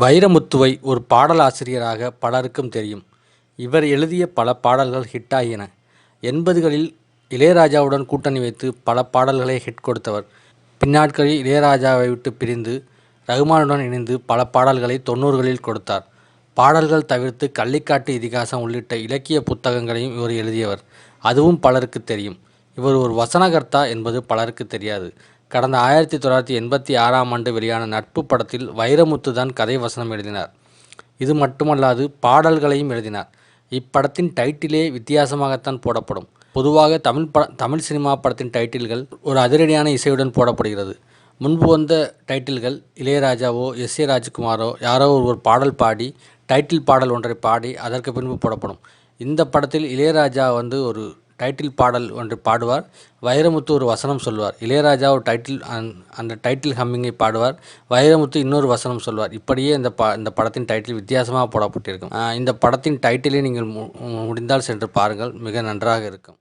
வைரமுத்துவை ஒரு பாடலாசிரியராக பலருக்கும் தெரியும். இவர் எழுதிய பல பாடல்கள் ஹிட்டாகின. எண்பதுகளில் இளையராஜாவுடன் கூட்டணி வைத்து பல பாடல்களை ஹிட் கொடுத்தவர். பின்னாட்களில் இளையராஜாவை விட்டு பிரிந்து ரகுமானுடன் இணைந்து பல பாடல்களை தொண்ணூறுகளில் கொடுத்தார். பாடல்கள் தவிர்த்து கள்ளிக்காட்டு இதிகாசம் உள்ளிட்ட இலக்கிய புத்தகங்களையும் இவர் எழுதியவர். அதுவும் பலருக்கு தெரியும். இவர் ஒரு வசனகர்த்தா என்பது பலருக்கு தெரியாது. கடந்த ஆயிரத்தி தொள்ளாயிரத்தி எண்பத்தி ஆறாம் ஆண்டு வெளியான நட்பு படத்தில் வைரமுத்து தான் கதை வசனம் எழுதினார். இது மட்டுமல்லாது பாடல்களையும் எழுதினார். இப்படத்தின் டைட்டிலே வித்தியாசமாகத்தான் போடப்படும். பொதுவாக தமிழ் பட தமிழ் சினிமா படத்தின் டைட்டில்கள் ஒரு அதிரடியான இசையுடன் போடப்படுகிறது. முன்பு வந்த டைட்டில்கள் இளையராஜாவோ எஸ். ஏ. ராஜ்குமாரோ யாரோ ஒருவர் பாடல் பாடி டைட்டில் பாடல் ஒன்றை பாடி அதற்கு பின்பு போடப்படும். இந்த படத்தில் இளையராஜா வந்து ஒரு டைட்டில் பாடல் ஒன்று பாடுவார். வைரமுத்து ஒரு வசனம் சொல்வார். இளையராஜா ஒரு டைட்டில் அந்த- அந்த டைட்டில் ஹம்மிங்கை பாடுவார். வைரமுத்து இன்னொரு வசனம் சொல்வார். இப்படியே இந்த ப இந்த படத்தின் டைட்டில் வித்தியாசமாக போடப்பட்டிருக்கும். இந்த படத்தின் டைட்டிலை நீங்கள் மு- முடிந்தால் சென்று பாருங்கள். மிக நன்றாக இருக்கும்.